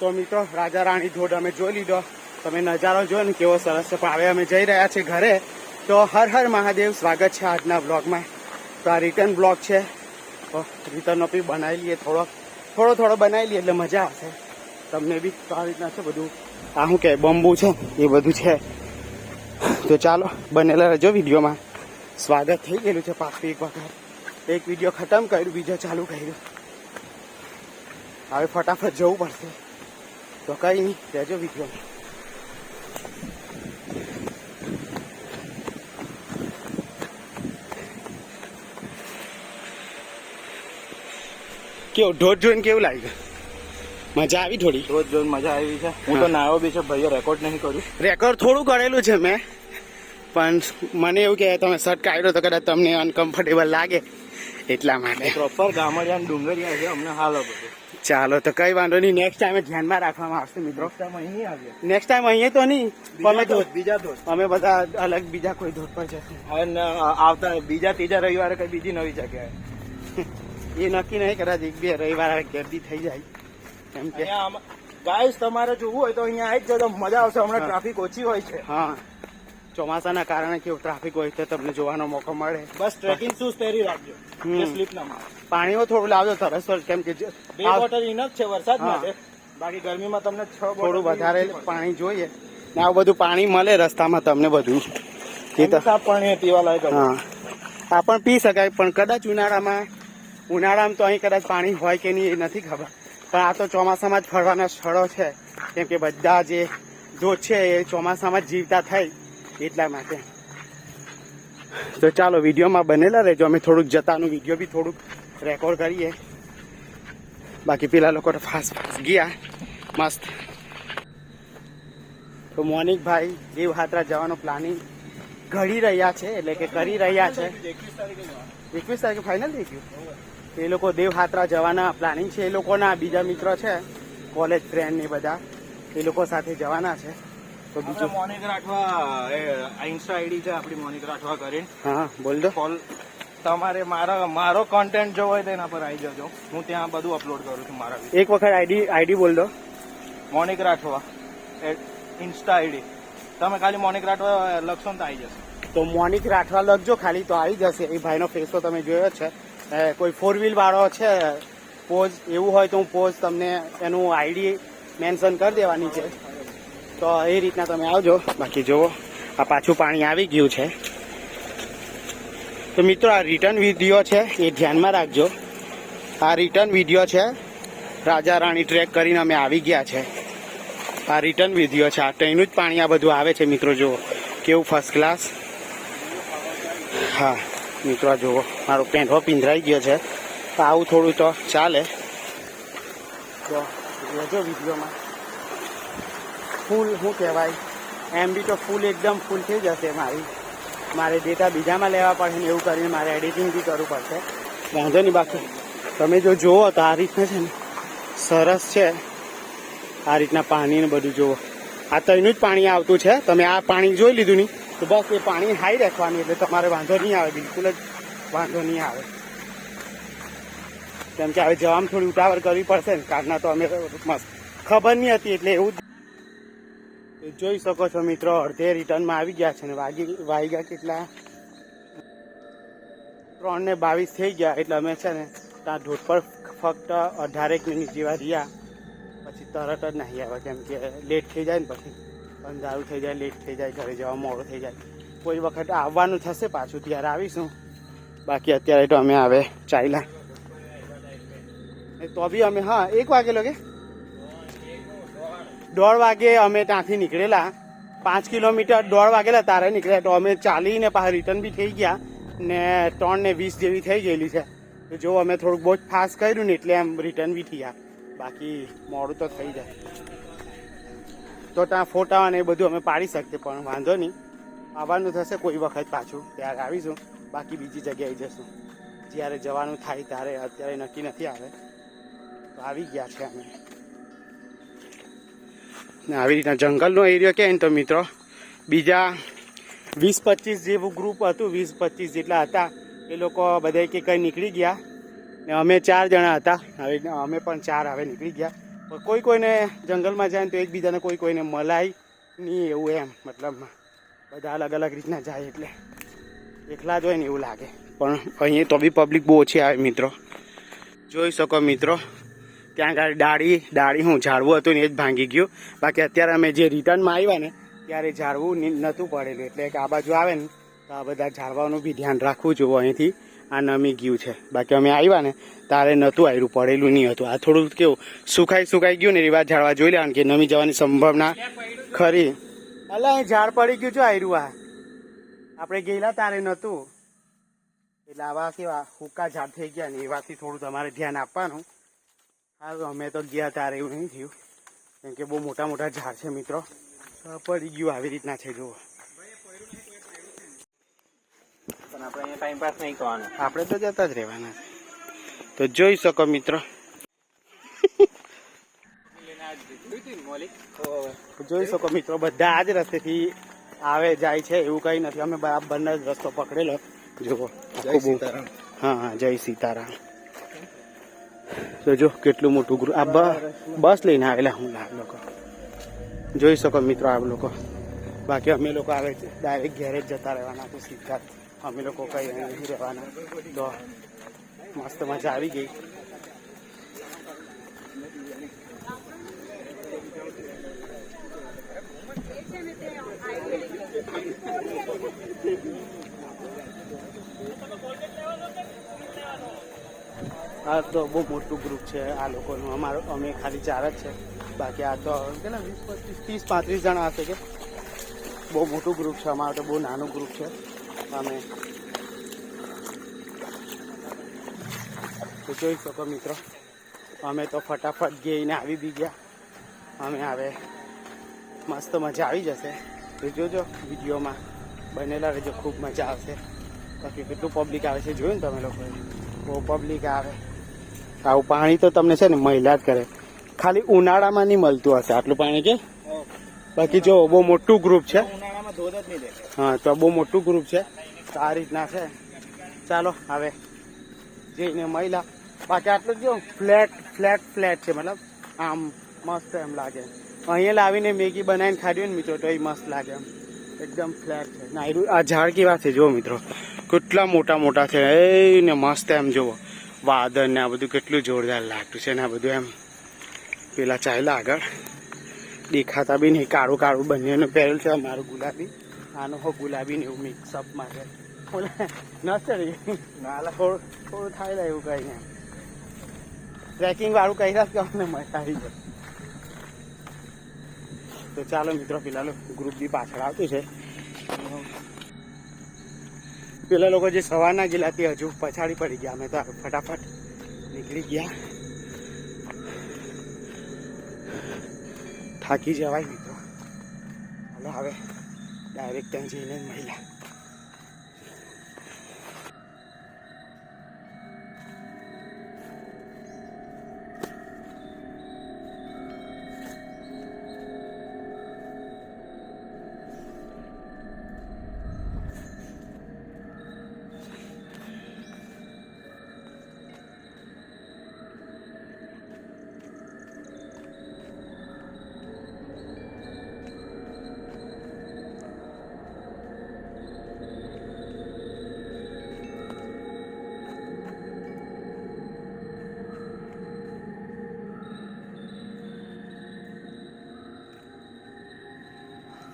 તો મિત્રો રાજા રાણી ધોધ અમે જોઈ લીધો. તમે નજારો જોયો ને કેવો સરસ છે પણ હવે અમે જઈ રહ્યા છીએ ઘરે. તો હર હર મહાદેવ, સ્વાગત છે આજના બ્લોગમાં તો આ રિટર્ન બ્લોગ છે. તો રિટર્નનો બી બનાવી લઈએ થોડો. થોડો થોડો બનાવી લઈએ એટલે મજા આવશે. તમને બી તો આ રીતના છે બધું. આ શું કે બંબુ છે, એ બધું છે. તો ચાલો, બનેલા રજો વિડીયોમાં. સ્વાગત થઈ ગયેલું છે પાછું એક વખત. એક વીડિયો ખતમ કર્યું, બીજો ચાલુ કર્યું. હવે ફટાફટ જવું પડશે. તો કઈ નહીં રહેજો વિડીયોમાં કેવું ઢોધ જોઈને કેવું લાગ્યું મજા આવી થોડી? રોજ જોઈને મજા આવી છે. હું તો નાયો બી છે ભાઈએ રેકોર્ડ નહીં કર્યું. રેકોર્ડ થોડું કરેલું છે મેં પણ મને એવું કે તમે શર્ટ કાઢ્યો તો કદાચ તમને અનકમ્ફર્ટેબલ લાગે. એટલા માટે. પ્રોપર ગામડિયા ડુંગરિયા છે અમને હાલ બધું. ચાલો તો કઈ વાંધો નહીં. નેક્સ્ટ ટાઈમે ધ્યાનમાં રાખવામાં આવશે મિત્રો. નેક્સ્ટ ટાઈમ અહીંયા તો નહીં. અમે ધોધ બીજા ધોધ અમે બધા અલગ બીજા કોઈ ધોધ પર જશું. આવતા બીજા ત્રીજા રવિવારે કઈ બીજી નવી જગ્યાએ. એ નક્કી નહીં કદાચ એક બે રવિવાર ગરદી થઈ જાય. કેમ કે. ગાઈસ તમારે જોવું હોય તો અહીંયા આવી જ જજો મજા આવશે. હમણાં ટ્રાફિક ઓછી હોય છે. હા. ચોમાસાના કારણે કેવું ટ્રાફિક હોય તો તમને જોવાનો મોકો મળે. બસ ટ્રેકિંગ શૂઝ પહેરી રાખજો. સ્લીપ ના મારે. પાણીઓ થોડું લાવજો તરસ કેમ કે બે બોટલ ઇનફ છે વરસાદ માટે. બાકી ગરમીમાં તમને છ થોડું વધારે પાણી જોઈએ. ને આવું બધું પાણી મળે રસ્તામાં તમને બધું. એ તો સાફ પાણી પીવા લાયક હા. આ પણ પી શકાય પણ કદાચ ઉનાળામાં ઉનાળામાં તો અહીં કદાચ પાણી હોય કે નહીં એ નથી ખબર. પણ આ તો ચોમાસામાં જ ફરવાના સ્થળો છે. કેમ કે બધા જે જો છે એ ચોમાસામાં જ જીવતા થાય એટલા માટે. તો ચાલો, વિડીયોમાં બનેલા રહેજો. અમે થોડુંક જતાનું વીડિયો બી થોડુંક રેકોર્ડ કરીએ. બાકી પેલા લોકો તો ફાસ્ટ ફાસ્ટ ગયા. મસ્ત. તો મોનિકભાઈ દેવહાત્રા જવાનો પ્લાનિંગ ઘડી રહ્યા છે, એટલે કે કરી રહ્યા છે. એકવીસ તારીખે ફાઇનલ થઈ ગયું? એ લોકો દેવહાત્રા જવાના પ્લાનિંગ છે. એ લોકોના બીજા મિત્રો છે કોલેજ ફ્રેન્ડ ને બધા, એ લોકો સાથે જવાના છે. તો બીજું? મોનિક રાઠવા એ ઇન્સ્ટા આઈડી છે આપણી મોનિક રાઠવા કરીને હા બોલ દો ફોલ તમારે મારા મારો કોન્ટેન્ટ જો હોય તો એના પર આવી જજો. હું ત્યાં બધું અપલોડ કરું છું મારા એક વખત આઈડી આઈડી બોલ દો મોનિક રાઠવા ઇન્સ્ટા આઈડી તમે ખાલી મોનિક રાઠવા લખશો તો આવી જશે. તો મોનિક રાઠવા લખજો ખાલી તો આવી જશે. એ ભાઈનો ફેસ તો તમે જોયો છે. કોઈ ફોર વ્હીલ વાળો છે પોઝ એવું હોય તો હું પોઝ તમને એનું આઈડી મેન્શન કરી દેવાની છે. તો એ રીતના તમે આવજો. બાકી જુઓ, આ પાછું પાણી આવી ગયું છે. તો મિત્રો, આ રિટર્ન વીડિયો છે, એ ધ્યાનમાં રાખજો. આ રિટર્ન વીડિયો છે, રાજા રાણી ટ્રેક કરીને અમે આવી ગયા છે. આ રિટર્ન વીડિયો છે, આ ટ્રેનનું જ પાણી આ બધું આવે છે, મિત્રો, જુઓ. કેવું ફર્સ્ટ ક્લાસ હા, મિત્રો જુઓ, મારો પેન્ટો પીંધરાઈ ગયો છે. આવું થોડું તો ચાલે. તો જોજો વિડીયોમાં ફૂલ, શું કહેવાય? એમ બી તો ફૂલ એકદમ ફૂલ થઈ જશે મારી. મારે ડેટા બીજામાં લેવા પડશે ને એવું કરીને મારે એડિટિંગ બી કરવું પડશે. વાંધો નહીં બાકી. તમે જો જુઓ તો આ રીતના છે ને, સરસ છે. આ રીતના પાણી ને બધું જુઓ. આ તઈનું જ પાણી આવતું છે. તમે આ પાણી જોઈ લીધું નહીં. તો બસ એ પાણી હાઈ રાખવાની એટલે તમારે વાંધો નહીં આવે, બિલકુલ જ વાંધો નહીં આવે. કેમ કે હવે જવામાં થોડી ઉતાવળ કરવી પડશે ને, કારના તો અમે મસ્ત. ખબર નહીં હતી એટલે એવું જોઈ શકો છો મિત્રો, અડધે રિટર્નમાં આવી ગયા છે ને વાગી વાગ્યા કેટલા? ત્રણ ને બાવીસ થઈ ગયા, એટલે અમે છે ને ત્યાં ધોધ પર ફક્ત અઢારેક મિનિટ જેવા રહ્યા. પછી તરત જ નહીં આવે કેમ કે લેટ થઈ જાય ને પછી. અંધારું થઈ જાય લેટ થઈ જાય, ઘરે જવા મોડું થઈ જાય. કોઈ વખત આવવાનું થશે પાછું, ત્યારે આવીશું. બાકી અત્યારે તો અમે આવે ચાલ્યા. તો બી અમે, હા, એક વાગેલો કે? દોઢ વાગે અમે ત્યાંથી નીકળેલા. પાંચ કિલોમીટર દોઢ વાગેલા તારે નીકળ્યા. તો અમે ચાલીને પાછા રિટર્ન બી થઈ ગયા ને ત્રણ ને વીસ જેવી થઈ ગયેલી છે. જો અમે થોડુંક બહુ જ ફાસ્ટ કર્યું ને એટલે એમ રિટર્ન બી થયા. બાકી મોડું તો થઈ જાય. તો ત્યાં ફોટા અને એ બધું અમે પાડી શકીએ, પણ વાંધો નહીં. આવવાનું થશે કોઈ વખત પાછું. ત્યારે આવીશું. બાકી બીજી જગ્યાએ જઈશું. જ્યારે જવાનું થાય ત્યારે, અત્યારે નક્કી નથી આવે. તો આવી ગયા છે અમે. આવી રીતના જંગલનો એરિયો કહે ને તો મિત્રો, બીજા વીસ પચીસ જેવું ગ્રુપ હતું, વીસ પચીસ જેટલા હતા. એ લોકો બધા કે કંઈ નીકળી ગયા ને અમે ચાર જણા હતા. હવે અમે પણ ચાર હવે નીકળી ગયા. કોઈ કોઈને જંગલમાં જાય ને તો એકબીજાને કોઈ કોઈને મલાય નહીં એવું એમ. મતલબમાં બધા અલગ અલગ રીતના જાય એટલે. એકલા જ હોય ને એવું લાગે. પણ અહીંયા તો બી પબ્લિક બહુ ઓછી આવે મિત્રો. જોઈ શકો મિત્રો ત્યાં આગળ ડાળી ડાળી હું ઝાડવું હતું ને એ જ ભાંગી ગયું. બાકી અત્યારે અમે જે રિટર્નમાં આવ્યા ને, ત્યારે ઝાડવું નહોતું પડેલું. એટલે કે આ બાજુ આવે ને, તો આ બધા ઝાડવાનું બી ધ્યાન રાખવું જોઈએ અહીંથી. આ નમી ગયું છે. બાકી અમે આવ્યા ને, તારે નહોતું આવ્યું પડેલું નહીં હતું. આ થોડું કેવું, સુકાઈ સુકાઈ ગયું ને એવા ઝાડવા જોઈ લેવાનું કે નમી જવાની સંભાવના ખરી. અલા, અહીં ઝાડ પડી ગયું છે આવ્યું આ. આપણે ગયેલા તારે નહોતું. એટલે આવા કેવા હુક્કા ઝાડ થઈ ગયા ને, એવાથી થોડું તમારે ધ્યાન આપવાનું. હારું અમે તો ગયા ત્યારે એવું નહીં થયું. કેમ કે બહુ મોટા મોટા ઝાડ છે મિત્રો. પડી ગયું આવી રીતના છે જુઓ. પણ આપણે અહીંયા ટાઈમ પાસ નહીં કરવાનો. આપણે તો જતા જ રહેવાના તો જોઈ શકો મિત્રો. જોઈ શકો મિત્રો બધા આ જ રસ્તેથી આવે જાય છે એવું કઈ નથી. અમે બરાબરનો જ રસ્તો પકડેલો. જુઓ હા હા જય સીતારામ. તો જો કેટલું મોટું ગ્રુપ આ બસ લઈને આવેલા હું આ લોકો. જોઈ શકો મિત્રો આ લોકો. બાકી અમે લોકો આવે છે. ડાયરેક્ટ ઘેરે જ જતા રહેવાના છે સીધા અમે લોકો કઈ નથી રહેવાના. તો મસ્ત મજા આવી ગઈ. આ તો બહુ મોટું ગ્રુપ છે, આ લોકોનું. અમારું, અમે ખાલી ચાર જ છે. બાકી આ તો કેટલા, વીસ, પચીસ, ત્રીસ, પાંત્રીસ જણા હશે કે? બહુ મોટું ગ્રુપ છે, અમારું તો બહુ નાનું ગ્રુપ છે. અમે જોઈ શકો મિત્રો, અમે તો ફટાફટ ગઈને આવી બી ગયા. અમે હવે મસ્ત મજા આવી જશે. તો જોજો વિડીયોમાં બનેલા રહેજો, ખૂબ મજા આવશે. બાકી કેટલું પબ્લિક આવે છે, જોયું ને તમે લોકોએ? બહુ પબ્લિક આવે. આવું પાણી તો તમને છે ને મહિલા જ કરે. ખાલી ઉનાળામાં નહીં મળતું હશે. આટલું પાણી કે બાકી જો બહુ મોટું ગ્રુપ છે. હા તો બહુ મોટું ગ્રુપ છે. તો આ રીતના છે. ચાલો હવે જઈને મહિલા. બાકી આટલું જો ફ્લેટ ફ્લેટ ફ્લેટ છે. મતલબ આમ મસ્ત એમ લાગે. અહીંયા લાવીને મેગી બનાવીને ખાધ્યું ને મિત્રો તો એ મસ્ત લાગે એમ. એકદમ ફ્લેટ છે. ના આ ઝાડ કેવા છે જો મિત્રો. કેટલા મોટા મોટા છે. એ ને મસ્ત એમ જુઓ વાદળ ને આ બધું કેટલું જોરદાર લાગતું છે ને આ બધું એમ. પેલા ચાલ્યા આગળ. દેખાતા બી નહીં. કાળું કાળું બંનેનું પહેરેલ છે અમારું ગુલાબી. આનો હો ગુલાબી ને એવું મિક્સઅપમાં છે ન ચડી. નાલા થોડું થોડું થાય એવું કઈ નહીં ટ્રેકિંગ વાળું કહી રહ્યા કે અમને મજા આવી જાય. તો ચાલો મિત્રો, પેલા ગ્રુપ બી પાછળ આવતું છે. પેલા લોકો જે સવારના ગયેલા તે હજુ પછાડી પડી ગયા. અમે તો ફટાફટ નીકળી ગયા. થાકી જવાય મિત્રો. હાલો, હવે ડાયરેક્ટ ત્યાં જઈને મહિલા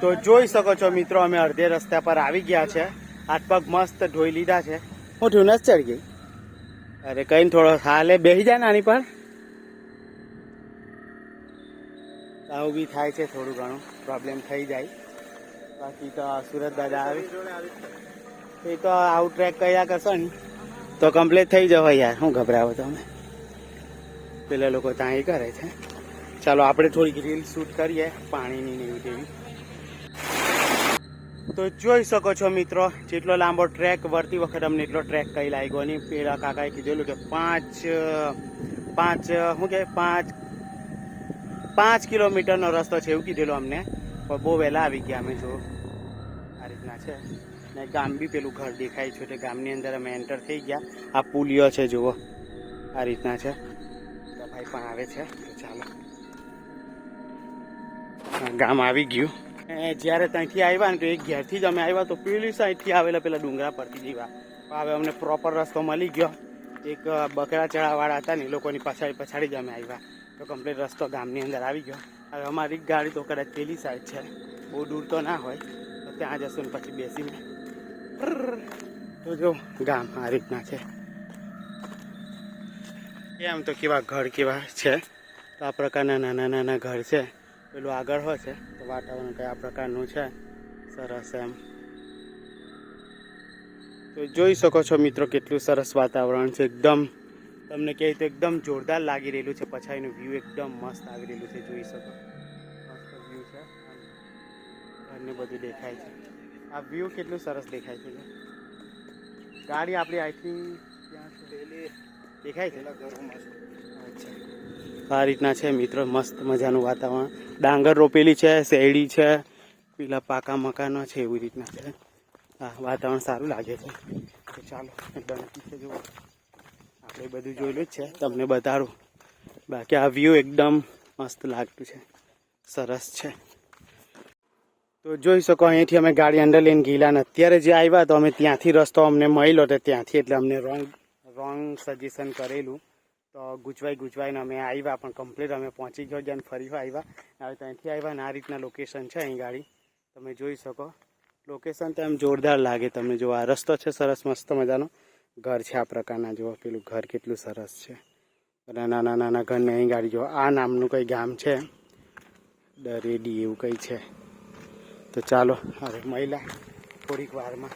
તો જોઈ શકો છો મિત્રો અમે અડધે રસ્તા પર આવી ગયા છે. હાથ પગ મસ્ત ધોઈ લીધા છે. હું ઠુનસ ચડી ગઈ અરે કઈ થોડો હાલે બેસી જાય નાની પર. આવું બી થાય છે થોડું ઘણું પ્રોબ્લેમ થઈ જાય. બાકી તો સુરત દાદા આવે. એ તો આવું ટ્રેક કર્યા કરશો ને તો કમ્પ્લીટ થઈ જવાય યાર શું ગભરાવો તમે? પેલા લોકો ત્યાં એ કરે છે. ચાલો આપણે થોડીક રીલ શૂટ કરીએ પાણીની ને એવી તેવી તો જોઈ શકો છો મિત્રો, જેટલો લાંબો ટ્રેક વળતી વખત અમને એટલો ટ્રેક કઈ લાગ્યો નહીં પેલા કાકાએ કીધેલું કે પાંચ પાંચ શું કે પાંચ પાંચ કિલોમીટરનો રસ્તો છે એવું કીધેલું અમને. પણ બહુ વહેલા આવી ગયા અમે, જો. આ રીતના છે. ને ગામ બી પેલું ઘર દેખાય છે, એટલે ગામની અંદર અમે એન્ટર થઈ ગયા. આ પુલિયો છે, જુઓ. આ રીતના છે. ભાઈ પણ આવે છે. ચાલો. ગામ આવી ગયું. જ્યારે ત્યાંથી આવ્યા ને તો એક ઘેરથી જ અમે આવ્યા તો પેલી સાઈડથી આવેલા પેલા ડુંગરા પરથી જીવા. હવે અમને પ્રોપર રસ્તો મળી ગયો. એક બકરા ચડાવવાળા હતા ને, એ લોકોની પછાડી પછાડી જ અમે આવ્યા તો કમ્પ્લીટ રસ્તો ગામની અંદર આવી ગયો. હવે અમારી ગાડી તો કદાચ પેલી સાઈડ છે. બહુ દૂર તો ના હોય. તો ત્યાં જશું ને પછી બેસીને. તો જો, ગામ આ રીતના છે. એમ તો કેવા ઘર કેવા છે? તો આ પ્રકારના નાના નાના ઘર છે. પેલું આગળ હોય છે, તો વાતાવરણ કયા પ્રકારનું છે? સરસ એમ. તો જોઈ શકો છો મિત્રો કેટલું સરસ વાતાવરણ છે, એકદમ. તમને કહે તો એકદમ જોરદાર લાગી રહેલું છે, પછાડીનું વ્યૂ એકદમ મસ્ત આવી રહેલું છે, જોઈ શકો. મસ્ત વ્યૂ છે ઘરને બધું દેખાય છે. આ વ્યૂ કેટલું સરસ દેખાય છે ગાડી આપણી આઈ થિંક ત્યાં દેખાય છે. આ રીતના છે, મિત્રો, મસ્ત મજાનું વાતાવરણ. ડાંગર રોપેલી છે, શેરડી છે, પેલા પાકા મકાનો છે, એવી રીતના છે. હા વાતાવરણ સારું લાગે છે. ચાલો છે, જુઓ. આપણે બધું જોયેલું જ છે, તમને બતાડું. બાકી આ વ્યૂ એકદમ મસ્ત લાગતું છે. સરસ છે. તો જોઈ શકો અહીંયાથી અમે ગાડી અંદર લઈને ગયેલા ને અત્યારે જે આવ્યા તો અમે ત્યાંથી રસ્તો અમને મળ્યો તો ત્યાંથી એટલે અમને રોંગ રોંગ સજેશન કરેલું. તો ગુજવાઈ ગુજવાઈને અમે આવ્યા પણ કમ્પ્લીટ અમે પહોંચી ગયો જ્યાં ફરી આવ્યા હવે ત્યાંથી આવ્યા અને આ રીતના લોકેશન છે અહીં ગાડી. તમે જોઈ શકો. લોકેશન તો એમ જોરદાર લાગે તમને. જો આ રસ્તો છે સરસ મસ્ત મજાનો. ઘર છે આ પ્રકારના. જુઓ, પેલું ઘર કેટલું સરસ છે. નાના નાના ઘરને અહીં ગાડી. જુઓ, આ નામનું કંઈ ગામ છે. દરેડી એવું કંઈ છે. તો ચાલો, હવે મહિલા થોડીક વારમાં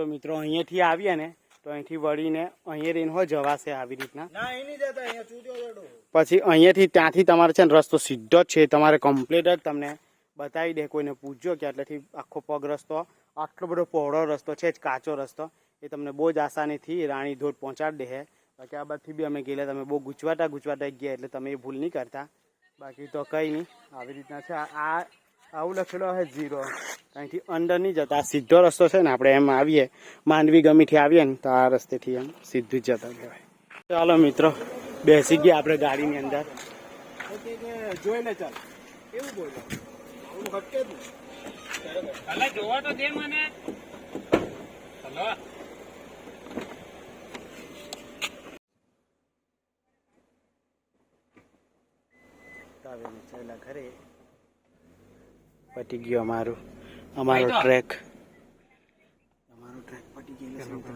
જો મિત્રો અહીંયાથી આવીએ ને તો અહીંથી વળીને અહીંયા રહીને હો જવાશે આવી રીતના. પછી અહીંયાથી ત્યાંથી તમારે છે ને રસ્તો સીધો જ છે તમારે કમ્પ્લીટ જ તમને બતાવી દે કોઈને પૂછજો કે આટલેથી આખો પગ રસ્તો આટલો બધો પહોળો રસ્તો છે જ કાચો રસ્તો એ તમને બહુ જ આસાનીથી રાણી ધોધ પહોંચાડી દે બાકી આ બાદથી બી અમે ગયેલા તમે બહુ ગુચવાટા ગુચવાટા ગયા એટલે તમે એ ભૂલ નહીં કરતા. બાકી તો કંઈ નહીં આવી રીતના છે. આ આવું લખેલો હે ઝીરો. અહીંથી અંદર નહીં જતા. આ સીધો રસ્તો છે ને આપણે એમ આવીએ. માંડવી ગમીથી આવીએ ને તો આ રસ્તેથી એમ સીધું જ જતા કહેવાય ચાલો મિત્રો બેસી ગયા આપણે ગાડીની અંદર. ઓકે જોઈ લે ચાલ. એવું બોલો. હું હટકે જ જોવા તો દે મને. હલો. ઘરે. પટી ગયો અમારું અમારો ટ્રેક અમારો ટ્રેક છે મિત્રો.